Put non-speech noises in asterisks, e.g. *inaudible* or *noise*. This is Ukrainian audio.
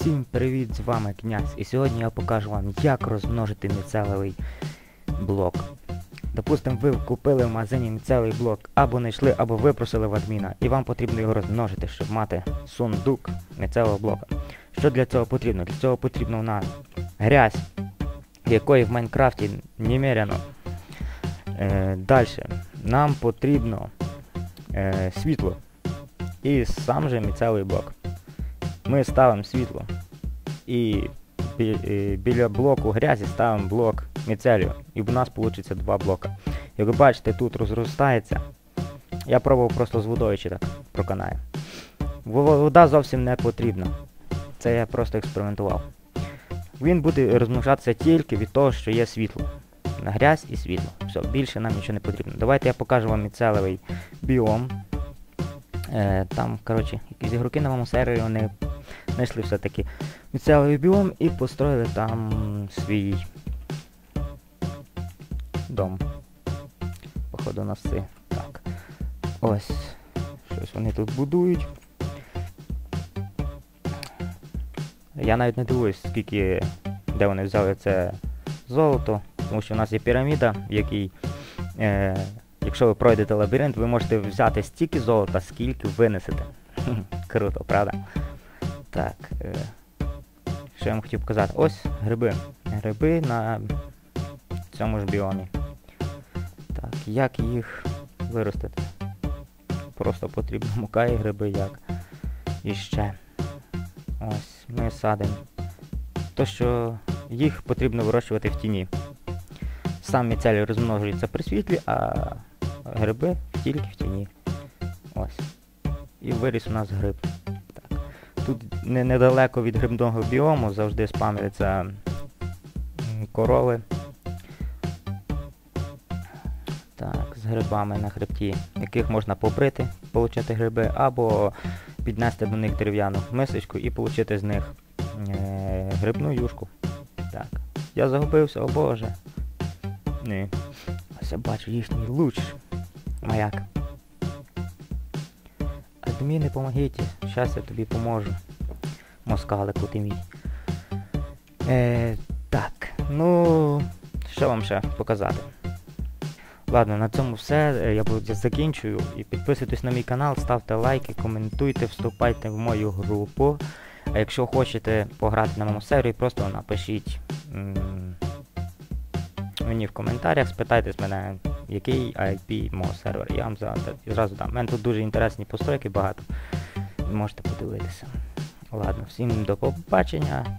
Всім привіт, з вами князь, і сьогодні я покажу вам, як розмножити міцелевий блок. Допустим, ви купили в магазині міцелевий блок, або знайшли, або випросили в адміна, і вам потрібно його розмножити, щоб мати сундук міцелевого блока. Що для цього потрібно? Для цього потрібно у нас грязь, якої в Майнкрафті немерено. Е, Далі. Нам потрібно е, світло і сам же міцелевий блок. Ми ставимо світло і е, біля блоку грязі ставимо блок міцелію. І в нас вийде два блока. Як ви бачите, тут розростається. Я пробував просто з водою чи так проканаю. Вода зовсім не потрібна. Це я просто експериментував. Він буде розмножатися тільки від того, що є світло. На грязь і світло. Все, більше нам нічого не потрібно. Давайте я покажу вам міцелевий біом. Е, там, коротше, якісь ігроки на моєму сервері вони знайшли все-таки міцелевий біом і построїли там свій дом. Походу на все. Так. Ось. Щось вони тут будують. Я навіть не дивуюсь, скільки де вони взяли це золото, тому що в нас є піраміда, в якій, е, якщо ви пройдете лабіринт, ви можете взяти стільки золота, скільки винесете. *laughs* Круто, правда? Так. Е, що я вам хотів показати? Ось гриби. Гриби на цьому ж біомі. Так, як їх виростити? Просто потрібно мука і гриби як. І ще. Ось, ми садимо. То, що їх потрібно вирощувати в тіні. Сам міцелій розмножується при світлі, а гриби тільки в тіні. Ось. І виріс у нас гриб. Тут не, недалеко від грибного біому завжди спамляться корови. Так, з грибами на хребті, яких можна побрити, отримати гриби, або піднести до них дерев'яну мисочку і отримати з них е, грибну юшку. Так. Я загубився, о боже. Ні. Ось я бачу їхній луч. Маяк. Адміни, помогіть. Щас я тобі поможу. Москалику ти мій. Е, так, ну, що вам ще показати? Ладно, на цьому все. Я закінчую. І підписуйтесь на мій канал, ставте лайки, коментуйте, вступайте в мою групу. А якщо хочете пограти на моєму сервері, просто напишіть мені в коментарях, спитайте з мене, який IP мого сервера. Я вам зразу дам. У мене тут дуже інтересні постройки багато. Можете подивитися. Ладно, всім до побачення.